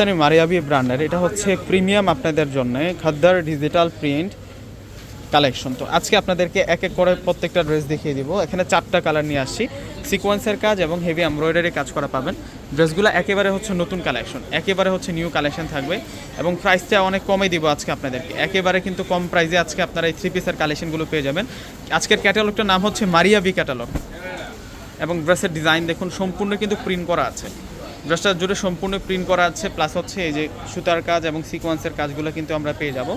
Pakistani Maria B ব্র্যান্ডের, এটা হচ্ছে প্রিমিয়াম আপনাদের জন্য, খাদ্দার ডিজিটাল প্রিন্ট কালেকশন। তো আজকে আপনাদেরকে এক এক করে প্রত্যেকটা ড্রেস দেখিয়ে দিব। এখানে চারটা কালার নিয়ে আসছি, সিকোয়েন্সের কাজ এবং হেভি এমব্রয়ডারি কাজ করা পাবেন। ড্রেসগুলো একেবারে হচ্ছে নতুন কালেকশন, একেবারে হচ্ছে নিউ কালেকশন থাকবে এবং প্রাইসটা অনেক কমে দিব আজকে আপনাদেরকে। একেবারে কিন্তু কম প্রাইসে আজকে আপনারা এই থ্রি পিসের কালেকশনগুলো পেয়ে যাবেন। আজকের ক্যাটালগটার নাম হচ্ছে মারিয়া বি ক্যাটালগ। এবং ড্রেসের ডিজাইন দেখুন, সম্পূর্ণ কিন্তু প্রিন্ট করা আছে। ড্রেসটা জুড়ে সম্পূর্ণ প্রিন্ট করা আছে প্লাস হচ্ছে এই যে সুতার কাজ এবং সিকোয়েন্সের কাজগুলো কিন্তু আমরা পেয়ে যাব।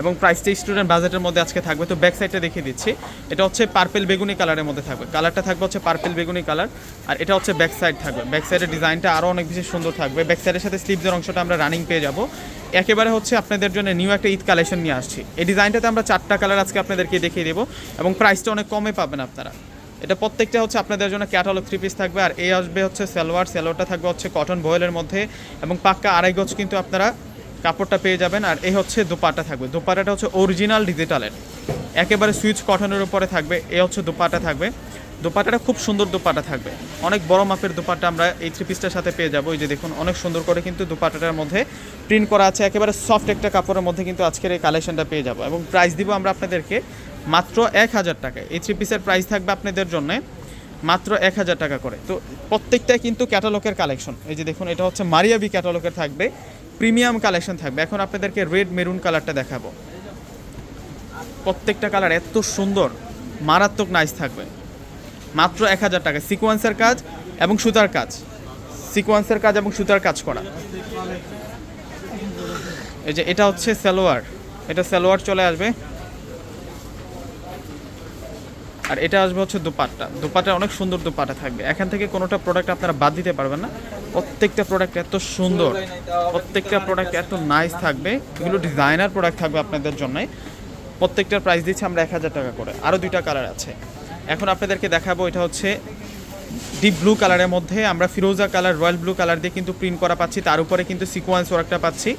এবং প্রাইসটা স্টুডেন্ট বাজেটের মধ্যে আজকে থাকবে, তো ব্যাক সাইডটা দেখিয়ে দিচ্ছি। এটা হচ্ছে পার্পেল বেগুনি কালারের মধ্যে থাকবে। কালারটা থাকবে হচ্ছে পার্পেল বেগুনি কালার আর এটা হচ্ছে ব্যাক সাইড থাকবে। ব্যাক সাইডের ডিজাইনটা আরও অনেক বেশি সুন্দর থাকবে। ব্যাক সাইডের সাথে স্লিভসের অংশটা আমরা রানিং পেয়ে যাব। একেবারে হচ্ছে আপনাদের জন্য নিউ একটা ঈদ কালেকশন নিয়ে আসছি। এই ডিজাইনটাতে আমরা চারটা কালার আজকে আপনাদেরকে দেখিয়ে দেবো, এবং প্রাইসটা অনেক কমে পাবেন আপনারা। এটা প্রত্যেকটা হচ্ছে আপনাদের জন্য ক্যাটালগ থ্রি পিস থাকবে, আর এই আসবে হচ্ছে সালোয়ার। সালোয়ারটা থাকবে হচ্ছে কটন বয়েলের মধ্যে, এবং পাক্কা আড়াই গজ কিন্তু আপনারা কাপড়টা পেয়ে যাবেন। আর এই হচ্ছে দোপাটা থাকবে। দোপাটাটা হচ্ছে অরিজিনাল ডিজিটালের একেবারে সুইচ কটনের উপরে থাকবে এই হচ্ছে দোপাটা থাকবে। দোপাটাটা খুব সুন্দর দোপাটা থাকবে। অনেক বড় মাপের দোপাটা আমরা এই থ্রি পিসটার সাথে পেয়ে যাব। এই যে দেখুন, অনেক সুন্দর করে কিন্তু দোপাটাটার মধ্যে প্রিন্ট করা আছে। একেবারে সফট একটা কাপড়ের মধ্যে কিন্তু আজকের এই কালেকশনটা পেয়ে যাব। এবং প্রাইস দিব আমরা আপনাদেরকে মাত্র এক হাজার টাকায় এই থ্রি পিসের প্রাইস থাকবে আপনাদের জন্য মাত্র এক হাজার টাকা করে। তো প্রত্যেকটাই কিন্তু ক্যাটালগের কালেকশন এই যে দেখুন, এটা হচ্ছে মারিয়াবি ক্যাটালগের থাকবে প্রিমিয়াম কালেকশন থাকবে। এখন আপনাদেরকে রেড মেরুন কালারটা দেখাবো। প্রত্যেকটা কালার এত সুন্দর, মারাত্মক নাইস থাকবে। মাত্র এক হাজার টাকা। সিকোয়েন্সের কাজ এবং সুতার কাজ। সিকোয়েন্সের কাজ এবং সুতার কাজ করা। এই যে এটা হচ্ছে সালোয়ার। এটা সালোয়ার চলে আসবে। আর এটা আসবে হচ্ছে দুপাট্টা। দুপাট্টা অনেক সুন্দর দুপাটা থাকবে। এখান থেকে কোনোটা প্রোডাক্ট আপনারা বাদ দিতে পারবেন না। প্রত্যেকটা প্রোডাক্ট এত সুন্দর, প্রত্যেকটা প্রোডাক্ট এত নাইস থাকবে। এগুলো ডিজাইনার প্রোডাক্ট থাকবে আপনাদের জন্য প্রত্যেকটার প্রাইস দিচ্ছি আমরা এক হাজার টাকা করে। আরও দুইটা কালার আছে। এখন আপনাদেরকে দেখাবো এটা হচ্ছে ডিপ ব্লু কালারের মধ্যে। আমরা ফিরোজা কালার রয়্যাল ব্লু কালার দিয়ে কিন্তু প্রিন্ট করা পাচ্ছি। তার উপরে কিন্তু সিকোয়েন্স ওয়ার্কটা পাচ্ছি।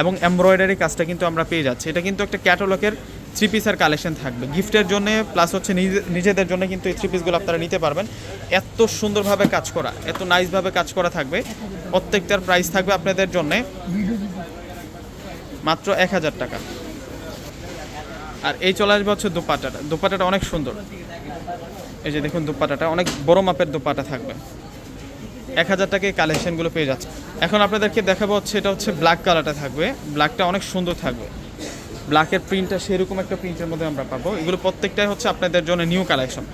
এবং এমব্রয়ডারি কাজটা কিন্তু আমরা পেয়ে যাচ্ছি। এটা কিন্তু একটা ক্যাটালগের থ্রি পিসের কালেকশন থাকবে। গিফটের জন্য প্লাস হচ্ছে নিজে- নিজেদের জন্য কিন্তু এই থ্রি পিসগুলো আপনারা নিতে পারবেন। এত সুন্দরভাবে কাজ করা, এত নাইসভাবে কাজ করা থাকবে। প্রত্যেকটার প্রাইস থাকবে আপনাদের জন্য মাত্র এক হাজার টাকা। আর এই চলে আসবে হচ্ছে দোপাটাটা। দোপাটাটা অনেক সুন্দর। এই যে দেখুন দোপাটাটা, অনেক বড় মাপের দোপাটা থাকবে। এক হাজার টাকায় কালেকশনগুলো পেয়ে যাচ্ছে এখন আপনাদেরকে দেখাবো হচ্ছে, এটা হচ্ছে ব্ল্যাক কালারটা থাকবে। ব্ল্যাকটা অনেক সুন্দর থাকবে। ব্ল্যাকের প্রিন্টটা সেরকম একটা প্রিন্টের মধ্যে আমরা পাবো। এগুলো প্রত্যেকটাই হচ্ছে আপনাদের জন্য নিউ কালেকশন।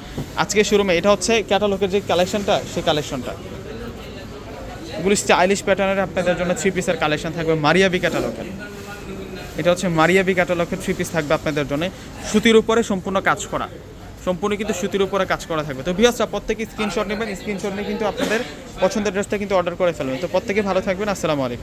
আজকে শুরুমে এটা হচ্ছে ক্যাটালগের যে কালেকশনটা, সেই কালেকশনটা। এগুলো স্টাইলিশ প্যাটার্নের আপনাদের জন্য থ্রি পিসের কালেকশন থাকবে মারিয়াবি ক্যাটালগের। এটা হচ্ছে মারিয়াবি ক্যাটালগের থ্রি পিস থাকবে আপনাদের জন্য। সুতির উপরে সম্পূর্ণ কাজ করা। সম্পূর্ণ কিন্তু সুতির উপরে কাজ করা থাকবে। তো ভিয়াসরা প্রত্যেকে স্ক্রিনশট নেবেন। স্ক্রিনশট নিয়ে কিন্তু আপনাদের পছন্দের ড্রেসটা কিন্তু অর্ডার করে ফেলবেন। তো প্রত্যেকে ভালো থাকবেন। আসসালামু আলাইকুম।